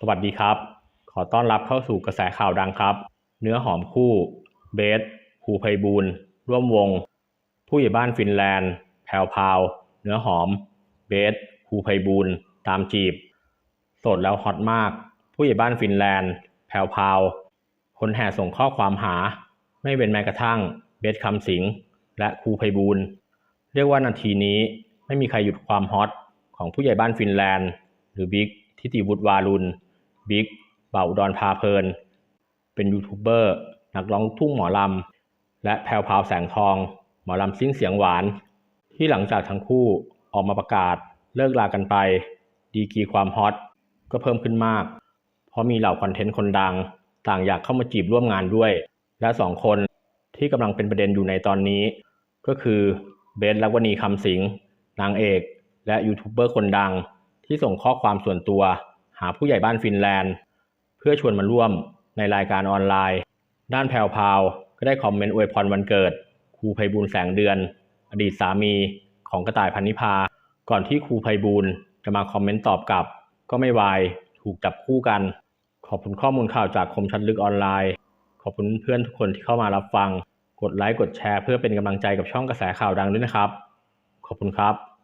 สวัสดีครับ ขอต้อนรับเข้าสู่กระแสข่าวดังครับ เนื้อหอมคู่ เบสภูไพบูลร่วมวง ผู้ใหญ่บ้านฟินแลนด์ แพรวพาว เนื้อหอม เบสภูไพบูลตามจีบ โสดแล้วฮอตมาก ผู้ใหญ่บ้านฟินแลนด์ แพรวพาว คนแห่ส่งข้อความหา ไม่เว้นแม้กระทั่ง เบสคำสิง และครูไพบูลเรียกว่านาทีนี้ไม่มีใครหยุดความฮอตของผู้ใหญ่บ้านฟินแลนด์ หรือบิ๊กทิติวุฒิวารุณ บิ๊กเป่าดอุดรพาเพลิน เป็นยูทูบเบอร์นักร้องทุ่งหมอลำ และแพรวพาวแสงทอง หมอลำซิ่งเสียงหวาน ที่หลังจากทั้งคู่ออกมาประกาศเลิกลากันไป ดีกีความฮอตก็เพิ่มขึ้นมาก เพราะมีเหล่าคอนเทนต์คนดัง ต่างอยากเข้ามาจีบร่วมงานด้วย และสองคนที่กำลังเป็นประเด็นอยู่ในตอนนี้ ก็คือเบสลักวณีคำสิง นางเอก และยูทูบเบอร์คนดังที่ส่งข้อความส่วนตัว หาผู้ใหญ่บ้านฟินแลนด์ เพื่อชวนมาร่วมในรายการออนไลน์ ด้านแพรวพาวก็ได้คอมเมนต์อวยพรวันเกิด ครูไพบูลแสงเดือน อดีตสามีของกระต่ายพันนิพา ก่อนที่ครูไพบูลจะมาคอมเมนต์ตอบกลับ ก็ไม่วายถูกจับคู่กัน ขอบคุณข้อมูลข่าวจากคมชัดลึกออนไลน์ ขอบคุณเพื่อนทุกคนที่เข้ามารับฟัง กดไลค์กดแชร์เพื่อเป็นกำลังใจกับช่องกระแสข่าวดังด้วยนะครับ ขอบคุณครับ